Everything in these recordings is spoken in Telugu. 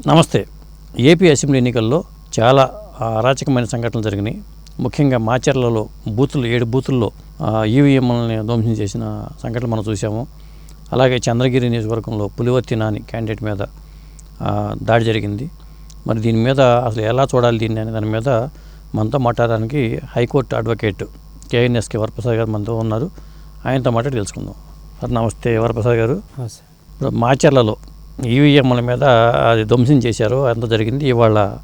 నమస్తే. ఏపీ అసెంబ్లీ ఎన్నికల్లో చాలా అరాచకమైన సంఘటనలు జరిగినాయి. ముఖ్యంగా మాచర్లలో బూతులు ఏడు బూతుల్లో ఈవీఎంలని ధ్వంసం చేసిన సంఘటనలు మనం చూసాము అలాగే చంద్రగిరి నియోజకవర్గంలో పులివర్తి నాని క్యాండిడేట్ మీద దాడి జరిగింది. మరి దీని మీద అసలు ఎలా చూడాలి దీన్ని అనే దాని మీద మనతో మాట్లాడడానికి హైకోర్టు అడ్వకేట్ కేఎన్ఎస్కే వరప్రసాద్ గారు మనతో ఉన్నారు. ఆయనతో మాట్లాడి తెలుసుకుందాం. సార్ నమస్తే వరప్రసాద్ గారు. ఇప్పుడు మాచర్లలో ఈవీఎంల మీద అది ధ్వంసం చేశారు. అంత జరిగింది. ఇవాళ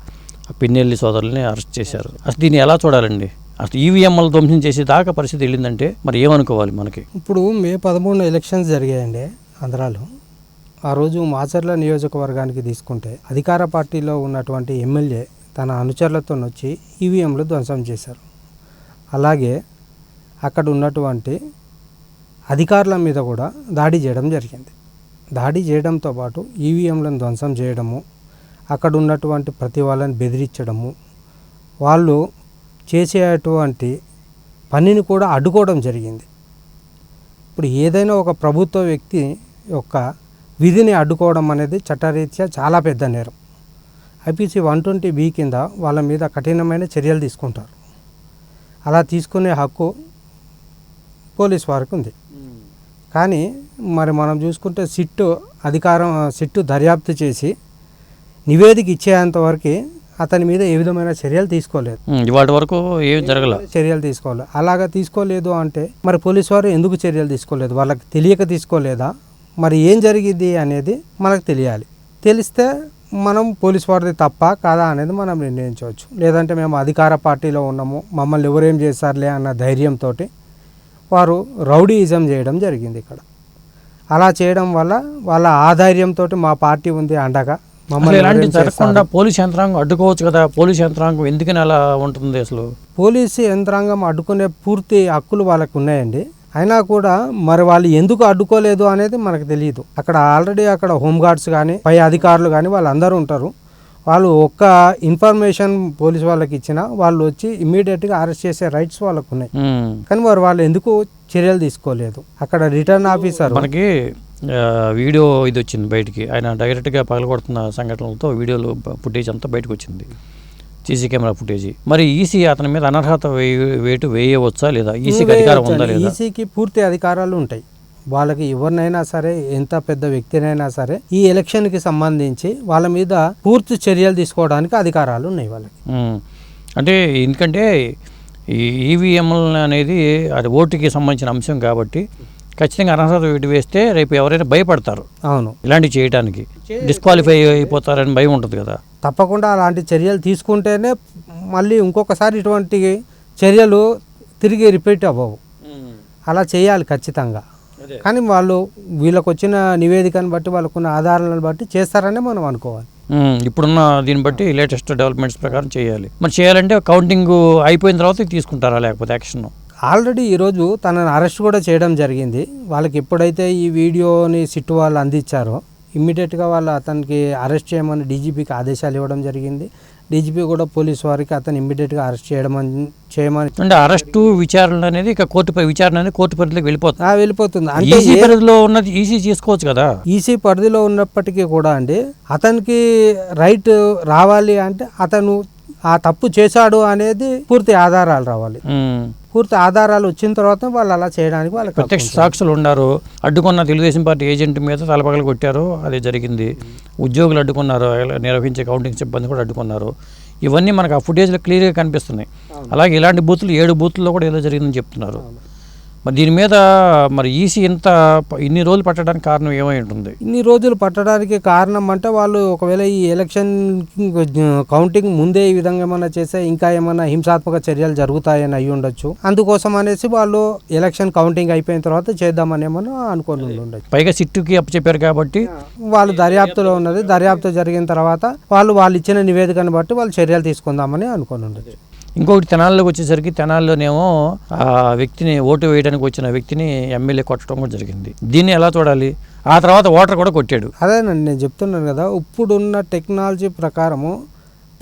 పిన్నెల్లి సోదరుల్ని అరెస్ట్ చేశారు. అసలు దీన్ని ఎలా చూడాలండి? అసలు ఈవీఎంలు ధ్వంసం చేసే దాకా పరిస్థితి వెళ్ళిందంటే మరి ఏమనుకోవాలి మనకి? ఇప్పుడు మే పదమూడున ఎలక్షన్స్ జరిగాయండి ఆంధ్రాలో. ఆ రోజు మాచర్ల నియోజకవర్గానికి తీసుకుంటే అధికార పార్టీలో ఉన్నటువంటి ఎమ్మెల్యే తన అనుచరులతో వచ్చి ఈవీఎంలు ధ్వంసం చేశారు. అలాగే అక్కడ ఉన్నటువంటి అధికారుల మీద కూడా దాడి చేయడం జరిగింది. దాడి చేయడంతో పాటు ఈవీఎంలను ధ్వంసం చేయడము అక్కడ ఉన్నటువంటి ప్రతి వాళ్ళని బెదిరించడము వాళ్ళు చేసేటువంటి పనిని కూడా అడ్డుకోవడం జరిగింది. ఇప్పుడు ఏదైనా ఒక ప్రభుత్వ వ్యక్తి యొక్క విధిని అడ్డుకోవడం అనేది చట్టరీత్యా చాలా పెద్ద నేరం. ఐపీసీ వన్ ట్వంటీ బి కింద వాళ్ళ మీద కఠినమైన చర్యలు తీసుకుంటారు. అలా తీసుకునే హక్కు పోలీస్ వారికి ఉంది. కానీ మరి మనం చూసుకుంటే సిట్టు అధికారం సిట్టు దర్యాప్తు చేసి నివేదిక ఇచ్చేంత వరకు అతని మీద ఏ విధమైన చర్యలు తీసుకోలేదు. ఇవాటి వరకు ఏం జరగల? చర్యలు తీసుకోవాలి? అలాగా తీసుకోలేదు అంటే మరి పోలీసు వారు ఎందుకు చర్యలు తీసుకోలేదు? వాళ్ళకి తెలియక తీసుకోలేదా? మరి ఏం జరిగింది అనేది మనకు తెలియాలి. తెలిస్తే మనం పోలీస్ వారిది తప్ప కాదా అనేది మనం నిర్ణయించవచ్చు. లేదంటే మేము అధికార పార్టీలో ఉన్నాము మమ్మల్ని ఎవరేం చేస్తారులే అన్న ధైర్యంతో వారు రౌడీయిజం చేయడం జరిగింది ఇక్కడ. అలా చేయడం వల్ల వాళ్ళ ఆధైర్యంతో మా పార్టీ ఉంది అండగా. మమ్మల్ని ఇలాంటి? జరగకుండా పోలీస్ యంత్రాంగం అడ్డుకోవచ్చు కదా? పోలీస్ యంత్రాంగం ఎందుకని అలా ఉంటుంది అసలు? పోలీసు యంత్రాంగం అడ్డుకునే పూర్తి హక్కులు వాళ్ళకు ఉన్నాయండి. అయినా కూడా మరి వాళ్ళు ఎందుకు అడ్డుకోలేదు అనేది మనకు తెలియదు. అక్కడ ఆల్రెడీ అక్కడ హోంగార్డ్స్ కానీ పై అధికారులు కానీ వాళ్ళందరూ ఉంటారు. వాళ్ళు ఒక్క ఇన్ఫర్మేషన్ పోలీస్ వాళ్ళకి ఇచ్చినా వాళ్ళు వచ్చి ఇమ్మీడియట్గా అరెస్ట్ చేసే రైట్స్ వాళ్ళకు ఉన్నాయి కానీ మరి వాళ్ళు ఎందుకు చర్యలు తీసుకోలేదు? అక్కడ రిటర్న్ ఆఫీసర్ మనకి వీడియో ఇది వచ్చింది బయటికి. ఆయన డైరెక్ట్గా పగలగొడుతున్న సంఘటనలతో వీడియోలు ఫుటేజ్ అంతా బయటకు వచ్చింది సీసీ కెమెరా ఫుటేజ్. మరి ఈసీ అతని మీద అనర్హత వేయ- వేటు వేయవచ్చా లేదా? ఈసీకి అధికారం ఉందా లేదా? ఈసీకి పూర్తి అధికారాలు ఉంటాయి. వాళ్ళకి ఎవరినైనా సరే ఎంత పెద్ద వ్యక్తినైనా సరే ఈ ఎలక్షన్కి సంబంధించి వాళ్ళ మీద పూర్తి చర్యలు తీసుకోవడానికి అధికారాలు ఉన్నాయి వాళ్ళకి. అంటే ఎందుకంటే ఈ ఈవీఎంలు అనేది అది ఓటుకి సంబంధించిన అంశం కాబట్టి ఖచ్చితంగా అనర్హత వేటు వేస్తే రేపు ఎవరైనా భయపడతారు. అవును. ఇలాంటివి చేయడానికి డిస్క్వాలిఫై అయిపోతారని భయం ఉంటుంది కదా. తప్పకుండా అలాంటి చర్యలు తీసుకుంటేనే మళ్ళీ ఇంకొకసారి ఇటువంటి చర్యలు తిరిగి రిపీట్ అవ్వవు. అలా చేయాలి ఖచ్చితంగా. కానీ వాళ్ళు వీళ్ళకు వచ్చిన నివేదికను బట్టి వాళ్ళకున్న ఆధారాలను బట్టి చేస్తారనే మనం అనుకోవాలి. ఇప్పుడున్న దీన్ని బట్టి లేటెస్ట్ డెవలప్మెంట్స్ ప్రకారం చేయాలి. మరి చేయాలంటే కౌంటింగ్ అయిపోయిన తర్వాత తీసుకుంటారా లేకపోతే యాక్షన్? ఆల్రెడీ ఈరోజు తనని అరెస్ట్ కూడా చేయడం జరిగింది. వాళ్ళకి ఎప్పుడైతే ఈ వీడియోని సిట్టు వాళ్ళు అందించారో ఇమ్మీడియట్గా వాళ్ళు అతనికి అరెస్ట్ చేయమని డీజీపీకి ఆదేశాలు ఇవ్వడం జరిగింది. డీజీపీ కూడా పోలీస్ వారికి అతను ఇమ్మీడియట్గా అరెస్ట్ చేయడం చేయమని అంటే అరెస్టు విచారణ అనేది ఇక కోర్టు పై విచారణ అనేది కోర్టు పరిధిలోకి వెళ్ళిపోతుంది. ఆ, వెళ్ళిపోతుంది. అంటే ఈసీ పరిధిలో ఉన్నది ఈసీ చేసుకోవచ్చు కదా? ఈసీ పరిధిలో ఉన్నప్పటికీ కూడా అండి అతనికి రైట్ రావాలి అంటే అతను ఆ తప్పు చేశాడు అనేది పూర్తి ఆధారాలు రావాలి. పూర్తి ఆధారాలు వచ్చిన తర్వాత వాళ్ళు అలా చేయడానికి వాళ్ళకి హక్కు ప్రత్యక్ష. సాక్షులు ఉన్నారు. అడ్డుకున్న తెలుగుదేశం పార్టీ ఏజెంట్ మీద తలపగలు కొట్టారు. అది జరిగింది. ఉద్యోగులు అడ్డుకున్నారు. నిర్వహించే కౌంటింగ్ సిబ్బంది కూడా అడ్డుకున్నారు. ఇవన్నీ మనకు ఆ ఫుటేజ్లో క్లియర్గా కనిపిస్తున్నాయి. అలాగే ఇలాంటి బూతులు ఏడు బూతుల్లో కూడా ఏదో జరిగిందని చెప్తున్నారు. మరి దీని మీద మరి ఈసీ ఇంత ఇన్ని రోజులు పట్టడానికి కారణం ఏమై ఉంటుంది? ఇన్ని రోజులు పట్టడానికి కారణం అంటే వాళ్ళు ఒకవేళ ఈ ఎలక్షన్ కౌంటింగ్ ముందే ఈ విధంగా ఏమైనా చేస్తే ఇంకా ఏమైనా హింసాత్మక చర్యలు జరుగుతాయని అయి ఉండొచ్చు. అందుకోసం అనేసి వాళ్ళు ఎలక్షన్ కౌంటింగ్ అయిపోయిన తర్వాత చేద్దామని ఏమన్నా అనుకొని ఉండి ఉండొచ్చు. పైగా సిట్టుకి అప్పచెప్పారు కాబట్టి వాళ్ళు దర్యాప్తులో ఉన్నది. దర్యాప్తు జరిగిన తర్వాత వాళ్ళు వాళ్ళు ఇచ్చిన నివేదికను బట్టి వాళ్ళు చర్యలు తీసుకుందామని అనుకొని ఉండొచ్చు. ఇంకొకటి తెనాల్లోకి వచ్చేసరికి తెనాల్లోనేమో ఆ వ్యక్తిని ఓటు వేయడానికి వచ్చిన వ్యక్తిని ఎమ్మెల్యే కొట్టడం కూడా జరిగింది. దీన్ని ఎలా చూడాలి? ఆ తర్వాత ఓటర్ కూడా కొట్టాడు. అదేనండి నేను చెప్తున్నాను కదా ఇప్పుడున్న టెక్నాలజీ ప్రకారము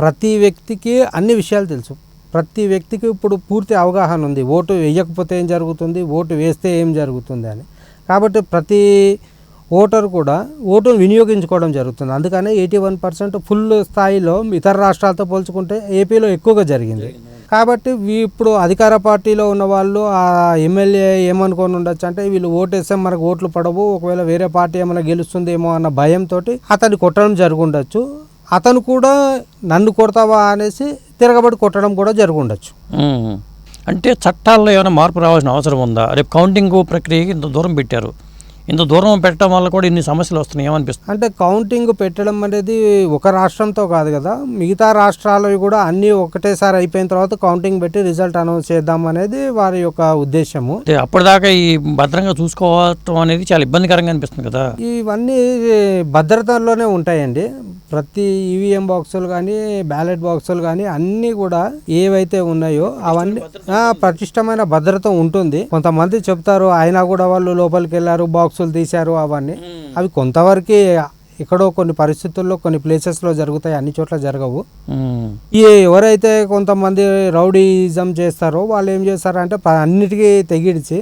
ప్రతి వ్యక్తికి అన్ని విషయాలు తెలుసు. ప్రతి వ్యక్తికి ఇప్పుడు పూర్తి అవగాహన ఉంది. ఓటు వేయకపోతే ఏం జరుగుతుంది? ఓటు వేస్తే ఏం జరుగుతుంది అని. కాబట్టి ప్రతి ఓటర్ కూడా ఓటును వినియోగించుకోవడం జరుగుతుంది. అందుకనే ఎయిటీ వన్ పర్సెంట్ ఫుల్ స్థాయిలో ఇతర రాష్ట్రాలతో పోల్చుకుంటే ఏపీలో ఎక్కువగా జరిగింది. కాబట్టి వీ- ఇప్పుడు అధికార పార్టీలో ఉన్న వాళ్ళు ఆ ఎమ్మెల్యే ఏమనుకొని ఉండొచ్చు అంటే వీళ్ళు ఓటేస్తే మనకు ఓట్లు పడవు ఒకవేళ వేరే పార్టీ ఏమైనా గెలుస్తుందేమో అన్న భయంతో అతన్ని కొట్టడం జరుగుండొచ్చు. అతను కూడా నన్ను కొడతావా అనేసి తిరగబడి కొట్టడం కూడా జరుగుండొచ్చు. అంటే చట్టాల్లో ఏమైనా మార్పు రావాల్సిన అవసరం ఉందా? రేపు కౌంటింగ్ ప్రక్రియకి ఇంత దూరం పెట్టారు. ఇంత దూరం పెట్టడం వల్ల కూడా ఇన్ని సమస్యలు వస్తున్నాయి. ఏమనిపిస్తుంది? అంటే కౌంటింగ్ పెట్టడం అనేది ఒక రాష్ట్రంతో కాదు కదా. మిగతా రాష్ట్రాలవి కూడా అన్నీ ఒకటేసారి అయిపోయిన తర్వాత కౌంటింగ్ పెట్టి రిజల్ట్ అనౌన్స్ చేద్దాం అనేది వారి యొక్క ఉద్దేశము. అప్పటిదాకా ఈ భద్రంగా చూసుకోవటం అనేది చాలా ఇబ్బందికరంగా అనిపిస్తుంది కదా. ఇవన్నీ భద్రతలోనే ఉంటాయండి. ప్రతి ఈవీఎం బాక్సులు కానీ బ్యాలెట్ బాక్సులు కానీ అన్నీ కూడా ఏవైతే ఉన్నాయో అవన్నీ ఆ, పటిష్టమైన భద్రత ఉంటుంది. కొంతమంది చెప్తారు అయినా కూడా వాళ్ళు లోపలికి వెళ్ళారు బాక్సులు తీశారు అవన్నీ. అవి కొంతవరకు ఎక్కడో కొన్ని పరిస్థితుల్లో కొన్ని ప్లేసెస్లో జరుగుతాయి అన్ని చోట్ల జరగవు. ఈ ఎవరైతే కొంతమంది రౌడీజం చేస్తారో వాళ్ళు ఏం చేస్తారంటే అన్నిటికీ తెగిడిచి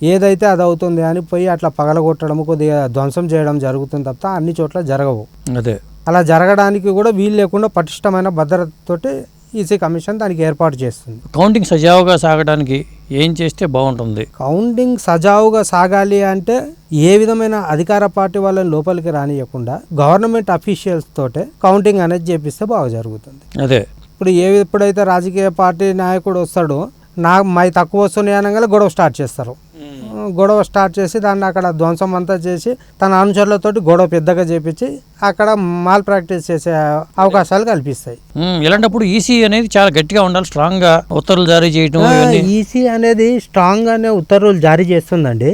ఏదైతే అది అవుతుంది అని పోయి అట్లా పగలగొట్టడం కొద్దిగా ధ్వంసం చేయడం జరుగుతుంది తప్ప అన్ని చోట్ల జరగవు. అదే. అలా జరగడానికి కూడా వీలు లేకుండా పటిష్టమైన భద్రతతోటి ఈసీ కమిషన్ దానికి ఏర్పాటు చేస్తుంది. కౌంటింగ్ సజావుగా సాగడానికి ఏం చేస్తే బాగుంటుంది? కౌంటింగ్ సజావుగా సాగాలి అంటే ఏ విధమైన అధికార పార్టీ వాళ్ళని లోపలికి రానియకుండా గవర్నమెంట్ అఫీషియల్స్ తోటే కౌంటింగ్ అనేది చేపిస్తే బాగా జరుగుతుంది. అదే. ఇప్పుడు ఏ ఎప్పుడైతే రాజకీయ పార్టీ నాయకుడు వస్తాడో నా మై తక్కువ వస్తున్నాయి అనగానే గొడవ స్టార్ట్ చేస్తారు. గొడవ స్టార్ట్ చేసి దాన్ని అక్కడ ధ్వంసం అంతా చేసి తన అనుచరులతోటి గొడవ పెద్దగా చేపించి అక్కడ మాల్ ప్రాక్టీస్ చేసే అవకాశాలు కల్పిస్తాయి. ఇలాంటప్పుడు ఈసీ అనేది చాలా గట్టిగా ఉండాలి స్ట్రాంగ్గా ఉత్తర్వులు జారీ చేయటం ఇవన్నీ. ఈసీ అనేది స్ట్రాంగ్ అనే ఉత్తర్వులు జారీ చేస్తుందండి.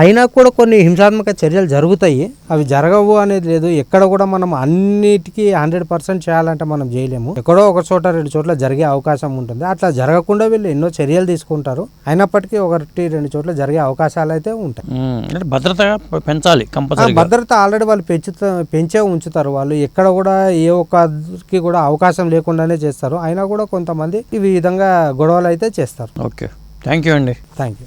అయినా కూడా కొన్ని హింసాత్మక చర్యలు జరుగుతాయి. అవి జరగవు అనేది లేదు. ఎక్కడ కూడా మనం అన్నిటికీ హండ్రెడ్ పర్సెంట్ చేయాలంటే మనం చేయలేము. ఎక్కడో ఒక చోట రెండు చోట్ల జరిగే అవకాశం ఉంటుంది. అట్లా జరగకుండా వీళ్ళు ఎన్నో చర్యలు తీసుకుంటారు. అయినప్పటికీ ఒకటి రెండు చోట్ల జరిగే అవకాశాలు అయితే ఉంటాయి. అంటే భద్రతగా పెంచాలి కంపల్సరీ భద్రత ఆల్రెడీ వాళ్ళు పెంచుతా పెంచే ఉంచుతారు వాళ్ళు. ఎక్కడ కూడా ఏ ఒక్కరికి కూడా అవకాశం లేకుండానే చేస్తారు. అయినా కూడా కొంతమంది ఈ విధంగా గొడవలు అయితే చేస్తారు. ఓకే. థ్యాంక్ యూ అండి. Thank you